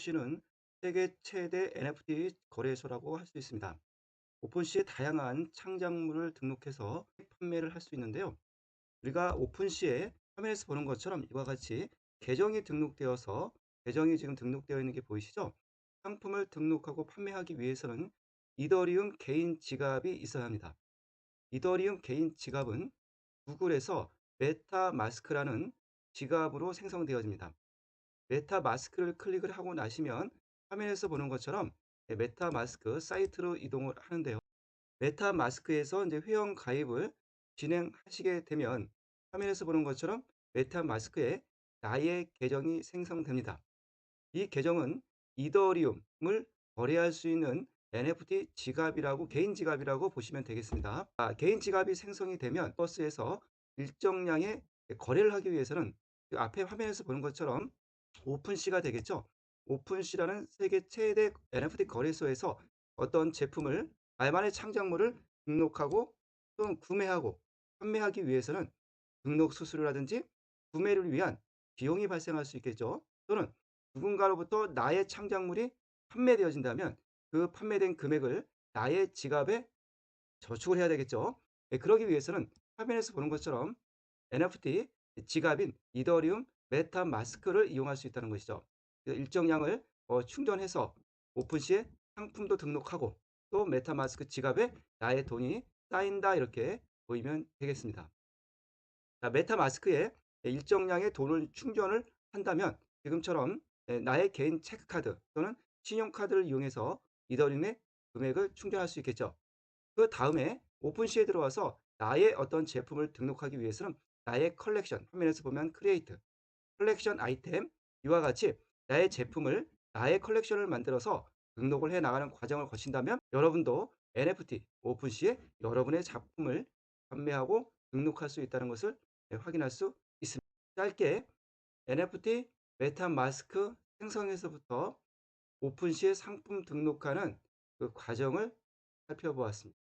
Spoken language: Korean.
오픈시는 세계 최대 NFT 거래소라고 할 수 있습니다. 오픈시에 다양한 창작물을 등록해서 판매를 할 수 있는데요. 우리가 오픈시에 화면에서 보는 것처럼 이와 같이 계정이 등록되어서 계정이 지금 등록되어 있는 게 보이시죠? 상품을 등록하고 판매하기 위해서는 이더리움 개인 지갑이 있어야 합니다. 이더리움 개인 지갑은 구글에서 메타마스크라는 지갑으로 생성되어집니다. 메타 마스크를 클릭을 하고 나시면 화면에서 보는 것처럼 메타 마스크 사이트로 이동을 하는데요. 메타 마스크에서 이제 회원 가입을 진행하시게 되면 화면에서 보는 것처럼 메타 마스크에 나의 계정이 생성됩니다. 이 계정은 이더리움을 거래할 수 있는 NFT 지갑이라고 개인 지갑이라고 보시면 되겠습니다. 아, 개인 지갑이 생성이 되면 버스에서 일정량의 거래를 하기 위해서는 그 앞에 화면에서 보는 것처럼 오픈시가 되겠죠. 오픈시라는 세계 최대 NFT 거래소에서 어떤 제품을 말만의 창작물을 등록하고 또는 구매하고 판매하기 위해서는 등록 수수료라든지 구매를 위한 비용이 발생할 수 있겠죠. 또는 누군가로부터 나의 창작물이 판매되어진다면 그 판매된 금액을 나의 지갑에 저축을 해야 되겠죠. 예, 그러기 위해서는 화면에서 보는 것처럼 NFT 지갑인 이더리움 메타 마스크를 이용할 수 있다는 것이죠. 일정량을 어, 충전해서 오픈시에 상품도 등록하고 또 메타 마스크 지갑에 나의 돈이 쌓인다 이렇게 보이면 되겠습니다. 자, 메타 마스크에 일정량의 돈을 충전을 한다면 지금처럼 나의 개인 체크카드 또는 신용카드를 이용해서 이더리움의 금액을 충전할 수 있겠죠. 그 다음에 오픈시에 들어와서 나의 어떤 제품을 등록하기 위해서는 나의 컬렉션 화면에서 보면 크리에이트 컬렉션 아이템 이와 같이 나의 제품을 나의 컬렉션을 만들어서 등록을 해 나가는 과정을 거친다면 여러분도 NFT 오픈시에 여러분의 작품을 판매하고 등록할 수 있다는 것을 확인할 수 있습니다. 짧게 NFT 메타마스크 생성에서부터 오픈시에 상품 등록하는 그 과정을 살펴보았습니다.